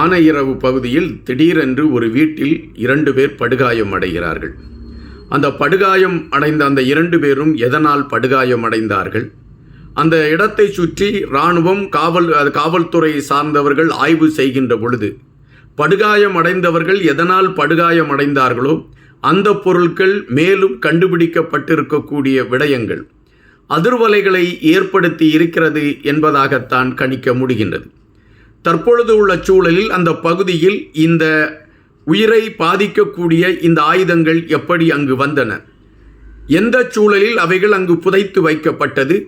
ஆனையிரவு பகுதியில் திடீரென்று ஒரு வீட்டில் இரண்டு பேர் படுகாயம் அடைகிறார்கள். அந்த படுகாயம் அடைந்த அந்த இரண்டு பேரும் எதனால் படுகாயம் அடைந்தார்கள்? அந்த இடத்தை சுற்றி இராணுவம் காவல் அது காவல்துறை சார்ந்தவர்கள் ஆய்வு செய்கின்ற பொழுது படுகாயம் அடைந்தவர்கள் எதனால் படுகாயம் அடைந்தார்களோ அந்த பொருட்கள் மேலும் கண்டுபிடிக்கப்பட்டிருக்கக்கூடிய விடயங்கள் அதிர்வலைகளை ஏற்படுத்தி இருக்கிறது என்பதாகத்தான் கணிக்க முடிகின்றது. தற்பொழுது உள்ள சூழலில் அந்த பகுதியில் இந்த உயிரை பாதிக்கக்கூடிய இந்த ஆயுதங்கள் எப்படி அங்கு வந்தன? எந்த சூழலில் அவைகள் அங்கு புதைத்து வைக்கப்பட்டது?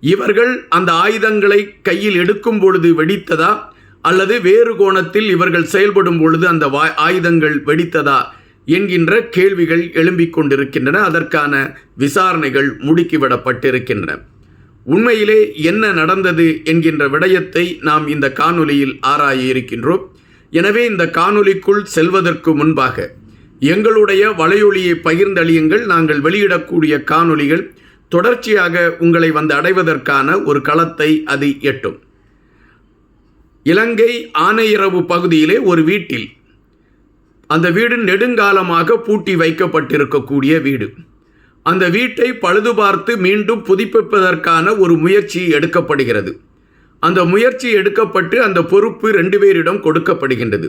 இவர்கள் அந்த ஆயுதங்களை கையில் எடுக்கும் பொழுது வெடித்ததா? அல்லது வேறு கோணத்தில் இவர்கள் செயல்படும் பொழுது அந்த வா- ஆயுதங்கள் வெடித்ததா? என்கின்ற கேள்விகள் எழும்பிக் கொண்டிருக்கின்றன. அதற்கான விசாரணைகள் முடுக்கிவிடப்பட்டிருக்கின்றன. உண்மையிலே என்ன நடந்தது என்கின்ற விடயத்தை நாம் இந்த காணொலியில் ஆராய இருக்கின்றோம். எனவே இந்த காணொலிக்குள் செல்வதற்கு முன்பாக எங்களுடைய வலையொலியை பகிர்ந்தளியுங்கள் நாங்கள் வெளியிடக்கூடிய காணொலிகள் தொடர்ச்சியாக உங்களை வந்து அடைவதற்கான ஒரு களத்தை அது எட்டும். இலங்கை ஆனையிரவு பகுதியிலே ஒரு வீட்டில் அந்த வீடு நெடுங்காலமாக பூட்டி வைக்கப்பட்டிருக்கக்கூடிய வீடு. அந்த வீட்டை பழுது பார்த்து மீண்டும் புதுப்பிப்பதற்கான ஒரு முயற்சி எடுக்கப்படுகிறது. அந்த முயற்சி எடுக்கப்பட்டு அந்த பொறுப்பு ரெண்டு பேரிடம் கொடுக்கப்படுகின்றது.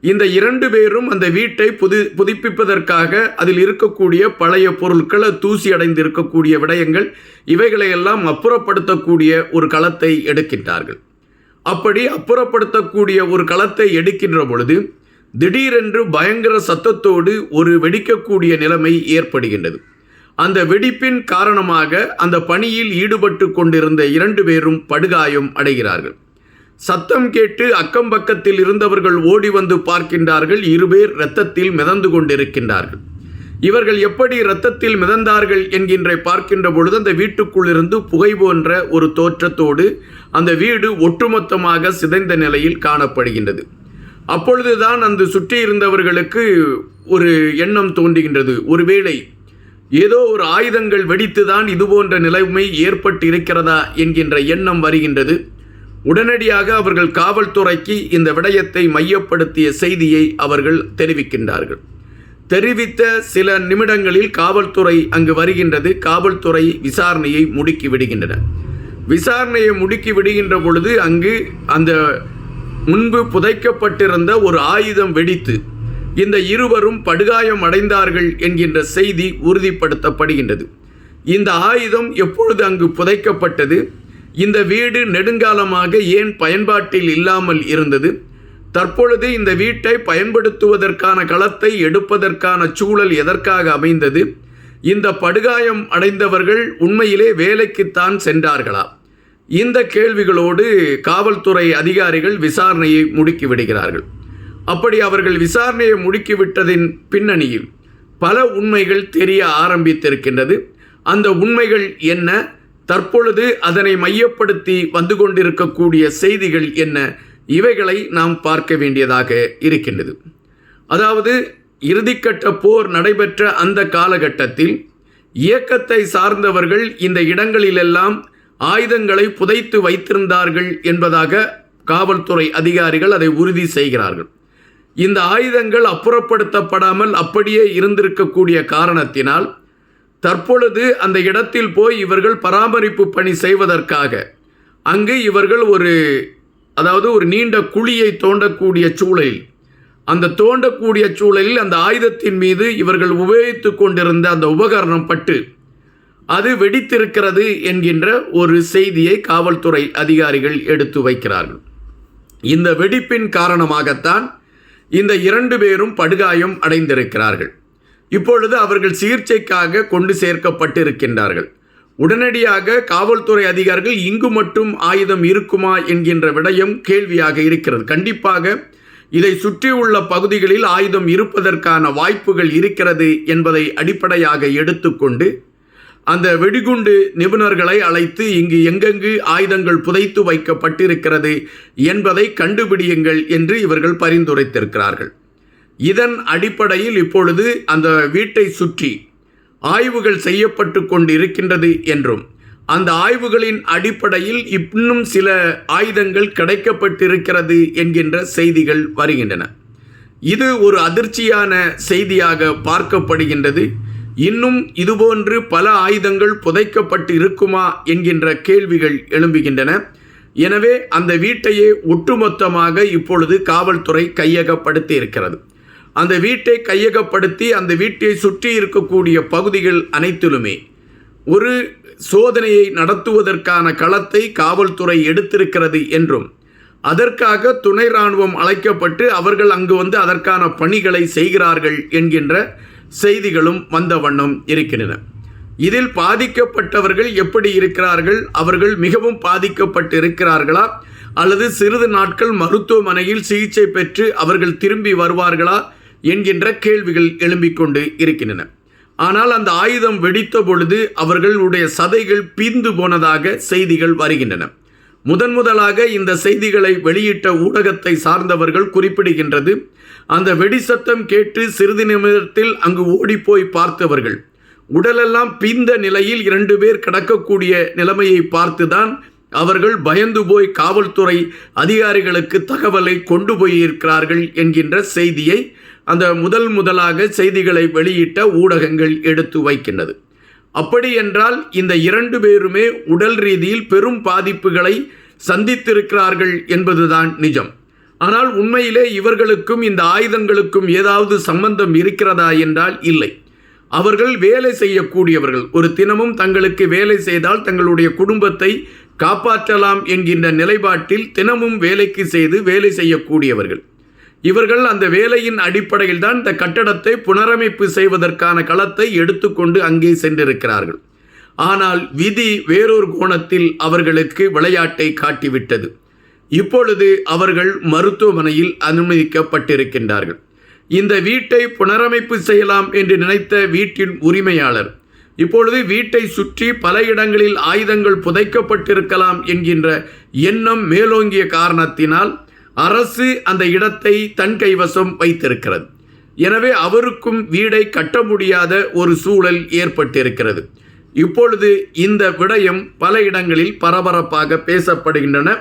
இந்த இரண்டு பேரும் அந்த வீட்டை புது புதுப்பிப்பதற்காக அதில் இருக்கக்கூடிய பழைய பொருட்கள் தூசி அடைந்திருக்கக்கூடிய விடயங்கள் இவைகளையெல்லாம் அப்புறப்படுத்தக்கூடிய ஒரு களத்தை எடுக்கின்றார்கள். அப்படி அப்புறப்படுத்தக்கூடிய ஒரு களத்தை எடுக்கின்ற பொழுது திடீரென்று பயங்கர சத்தத்தோடு ஒரு வெடிக்கக்கூடிய நிலைமை ஏற்படுகின்றது. அந்த வெடிப்பின் காரணமாக அந்த பணியில் ஈடுபட்டு கொண்டிருந்த இரண்டு பேரும் படுகாயம் அடைகிறார்கள். சத்தம் கேட்டு அக்கம் பக்கத்தில் இருந்தவர்கள் ஓடி வந்து பார்க்கின்றார்கள். இருபேர் இரத்தத்தில் மிதந்து கொண்டிருக்கின்றார்கள். இவர்கள் எப்படி இரத்தத்தில் மிதந்தார்கள் என்கின்ற பார்க்கின்ற பொழுது அந்த வீட்டுக்குள்ளிருந்து புகை போன்ற ஒரு தோற்றத்தோடு அந்த வீடு ஒட்டுமொத்தமாக சிதைந்த நிலையில் காணப்படுகின்றது. அப்பொழுதுதான் அந்த சுற்றி இருந்தவர்களுக்கு ஒரு எண்ணம் தோன்றுகின்றது. ஒருவேளை ஏதோ ஒரு ஆயுதங்கள் வெடித்துதான் இதுபோன்ற நிலைமை ஏற்பட்டு இருக்கிறதா என்கின்ற எண்ணம் வருகின்றது. உடனடியாக அவர்கள் காவல்துறைக்கு இந்த விடயத்தை மையப்படுத்திய செய்தியை அவர்கள் தெரிவிக்கின்றார்கள். தெரிவித்த சில நிமிடங்களில் காவல்துறை அங்கு வருகின்றது. காவல்துறை விசாரணையை முடுக்கி விடுகின்றன. விசாரணையை முடுக்கி விடுகின்ற பொழுது அங்கு அந்த முன்பு புதைக்கப்பட்டிருந்த ஒரு ஆயுதம் வெடித்து இந்த இருவரும் படுகாயம் அடைந்தார்கள் என்கின்ற செய்தி உறுதிப்படுத்தப்படுகின்றது. இந்த ஆயுதம் எப்பொழுது அங்கு புதைக்கப்பட்டது? இந்த வீடு நெடுங்காலமாக ஏன் பயன்பாட்டில் இல்லாமல் இருந்தது? தற்பொழுது இந்த வீட்டை பயன்படுத்துவதற்கான களத்தை எடுப்பதற்கான சூழல் எதற்காக அமைந்தது? இந்த படுகாயம் அடைந்தவர்கள் உண்மையிலே வேலைக்குத்தான் சென்றார்களா? இந்த கேள்விகளோடு காவல்துறை அதிகாரிகள் விசாரணையை முடுக்கி விடுகிறார்கள். அப்படி அவர்கள் விசாரணையை முடுக்கிவிட்டதின் பின்னணியில் பல உண்மைகள் தெரிய ஆரம்பித்திருக்கின்றது. அந்த உண்மைகள் என்ன? தற்பொழுது அதனை மையப்படுத்தி வந்து கொண்டிருக்கக்கூடிய செய்திகள் என்ன? இவைகளை நாம் பார்க்க வேண்டியதாக இருக்கின்றது. அதாவது இறுதிக்கட்ட போர் நடைபெற்ற அந்த காலகட்டத்தில் இயக்கத்தை சார்ந்தவர்கள் இந்த இடங்களிலெல்லாம் ஆயுதங்களை புதைத்து வைத்திருந்தார்கள் என்பதாக காவல்துறை அதிகாரிகள் அதை உறுதி செய்கிறார்கள். இந்த ஆயுதங்கள் அப்புறப்படுத்தப்படாமல் அப்படியே இருந்திருக்கக்கூடிய காரணத்தினால் தற்பொழுது அந்த இடத்தில் போய் இவர்கள் பராமரிப்பு பணி செய்வதற்காக அங்கு இவர்கள் ஒரு அதாவது ஒரு நீண்ட குழியை தோண்டக்கூடிய சூழலில் அந்த தோண்டக்கூடிய சூழலில் அந்த ஆயுதத்தின் மீது இவர்கள் உபயோகித்து கொண்டிருந்த அந்த உபகரணம் பட்டு அது வெடித்திருக்கிறது என்கின்ற ஒரு செய்தியை காவல்துறை அதிகாரிகள் எடுத்து வைக்கிறார்கள். இந்த வெடிப்பின் காரணமாகத்தான் இந்த இரண்டு பேரும் படுகாயம் அடைந்திருக்கிறார்கள். இப்பொழுது அவர்கள் சிகிச்சைக்காக கொண்டு சேர்க்கப்பட்டிருக்கின்றார்கள். உடனடியாக காவல்துறை அதிகாரிகள் இங்கு மட்டும் ஆயுதம் இருக்குமா? என்கின்ற விடயம் கேள்வியாக இருக்கிறது. கண்டிப்பாக இதை சுற்றியுள்ள பகுதிகளில் ஆயுதம் இருப்பதற்கான வாய்ப்புகள் இருக்கிறது என்பதை அடிப்படையாக எடுத்துக்கொண்டு அந்த வெடிகுண்டு நிபுணர்களை அழைத்து இங்கு எங்கெங்கு ஆயுதங்கள் புதைத்து வைக்கப்பட்டிருக்கிறது என்பதை கண்டுபிடியுங்கள் என்று இவர்கள் பரிந்துரைத்திருக்கிறார்கள். இதன் அடிப்படையில் இப்பொழுது அந்த வீட்டை சுற்றி ஆய்வுகள் செய்யப்பட்டு கொண்டிருக்கின்றது என்றும் அந்த ஆய்வுகளின் அடிப்படையில் இன்னும் சில ஆயுதங்கள் கிடைக்கப்பட்டிருக்கிறது என்கின்ற செய்திகள் வருகின்றன. இது ஒரு அதிர்ச்சியான செய்தியாக பார்க்கப்படுகின்றது. இன்னும் இதுபோன்று பல ஆயுதங்கள் புதைக்கப்பட்டு இருக்குமா என்கின்ற கேள்விகள் எழும்புகின்றன. எனவே அந்த வீட்டையே ஒட்டுமொத்தமாக இப்பொழுது காவல்துறை கையகப்படுத்தி இருக்கிறது அந்த வீட்டை கையகப்படுத்தி அந்த வீட்டை சுற்றி இருக்கக்கூடிய பகுதிகள் அனைத்திலுமே ஒரு சோதனையை நடத்துவதற்கான களத்தை காவல்துறை எடுத்திருக்கிறது என்றும் அதற்காக துணை ராணுவம் அழைக்கப்பட்டு அவர்கள் அங்கு வந்து அதற்கான பணிகளை செய்கிறார்கள் என்கின்ற செய்திகளும் வந்த வண்ணம் இருக்கின்றன. இதில் பாதிக்கப்பட்டவர்கள் எப்படி இருக்கிறார்கள்? அவர்கள் மிகவும் பாதிக்கப்பட்டு இருக்கிறார்களா அல்லது சிறிது நாட்கள் மருத்துவமனையில் சிகிச்சை பெற்று அவர்கள் திரும்பி வருவார்களா? என்கின்ற கேள்விகள் எழும்பிக் கொண்டு இருக்கின்றன. ஆனால் அந்த ஆயுதம் வெடித்த பொழுது அவர்களுடைய சதைகள் பீந்து போனதாக செய்திகள் வருகின்றன. முதன் முதலாக இந்த செய்திகளை வெளியிட்ட ஊடகத்தை சார்ந்தவர்கள் குறிப்பிடுகின்றது. அந்த வெடி சத்தம் கேட்டு சிறிது நிமிடத்தில் அங்கு ஓடிப்போய் பார்த்தவர்கள். உடலெல்லாம் பீந்த நிலையில் இரண்டு பேர் கிடக்கக்கூடிய நிலைமையை பார்த்துதான் அவர்கள் பயந்து போய் காவல்துறை அதிகாரிகளுக்கு தகவலை கொண்டு போயிருக்கிறார்கள் என்கின்ற செய்தியை அந்த முதல் முதலாக செய்திகளை வெளியிட்ட ஊடகங்கள் எடுத்து வைக்கின்றது. அப்படி என்றால் இந்த இரண்டு பேருமே உடல் ரீதியில் பெரும் பாதிப்புகளை சந்தித்திருக்கிறார்கள் என்பதுதான் நிஜம். ஆனால் உண்மையிலே இவர்களுக்கும் இந்த ஆயுதங்களுக்கும் ஏதாவது சம்பந்தம் இருக்கிறதா என்றால் இல்லை. அவர்கள் வேலை செய்யக்கூடியவர்கள். ஒரு தினமும் தங்களுக்கு வேலை செய்தால் தங்களுடைய குடும்பத்தை காப்பாற்றலாம் என்கின்ற நிலைப்பாட்டில் தினமும் வேலைக்கு செய்து வேலை செய்யக்கூடியவர்கள். இவர்கள் அந்த வேலையின் அடிப்படையில் தான் இந்த கட்டடத்தை புனரமைப்பு செய்வதற்கான களத்தை எடுத்துக்கொண்டு அங்கே சென்றிருக்கிறார்கள். ஆனால் விதி வேறொரு கோணத்தில் அவர்களுக்கு விளையாட்டை காட்டிவிட்டது. இப்பொழுது அவர்கள் மருத்துவமனையில் அனுமதிக்கப்பட்டிருக்கின்றார்கள். இந்த வீட்டை புனரமைப்பு செய்யலாம் என்று நினைத்த வீட்டின் உரிமையாளர் இப்பொழுது வீட்டை சுற்றி பல இடங்களில் ஆயுதங்கள் புதைக்கப்பட்டிருக்கலாம் என்கின்ற எண்ணம் மேலோங்கிய காரணத்தினால் அரசு அந்த இடத்தை தன் கைவசம் வைத்திருக்கிறது. எனவே அவருக்கும் வீடை கட்ட முடியாத ஒரு சூழல் ஏற்பட்டிருக்கிறது. இப்பொழுது இந்த விடயம் பல இடங்களில் பரபரப்பாக பேசப்படுகின்றன.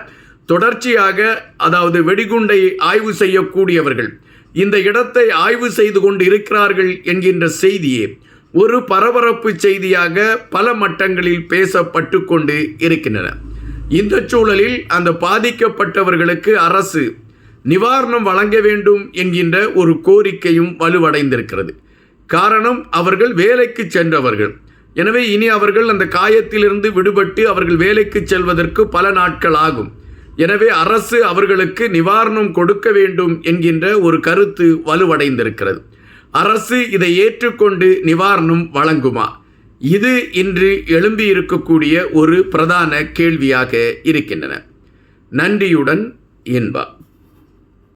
தொடர்ச்சியாக அதாவது வெடிகுண்டை ஆய்வு செய்யக்கூடியவர்கள் இந்த இடத்தை ஆய்வு செய்து கொண்டு இருக்கிறார்கள் என்கின்ற செய்தியே ஒரு பரபரப்பு செய்தியாக பல மட்டங்களில் பேசப்பட்டு கொண்டு இருக்கின்றன. இந்த சூழலில் அந்த பாதிக்கப்பட்டவர்களுக்கு அரசு நிவாரணம் வழங்க வேண்டும் என்கின்ற ஒரு கோரிக்கையும் வலுவடைந்திருக்கிறது. காரணம் அவர்கள் வேலைக்கு சென்றவர்கள். எனவே இனி அவர்கள் அந்த காயத்திலிருந்து விடுபட்டு அவர்கள் வேலைக்கு செல்வதற்கு பல நாட்கள் ஆகும். எனவே அரசு அவர்களுக்கு நிவாரணம் கொடுக்க வேண்டும் என்கின்ற ஒரு கருத்து வலுவடைந்திருக்கிறது. அரசு இதை ஏற்றுக்கொண்டு நிவாரணம் வழங்குமா? இது இன்று எழும்பி இருக்கக்கூடிய ஒரு பிரதான கேள்வியாக இருக்கின்றன. நன்றியுடன் இன்பா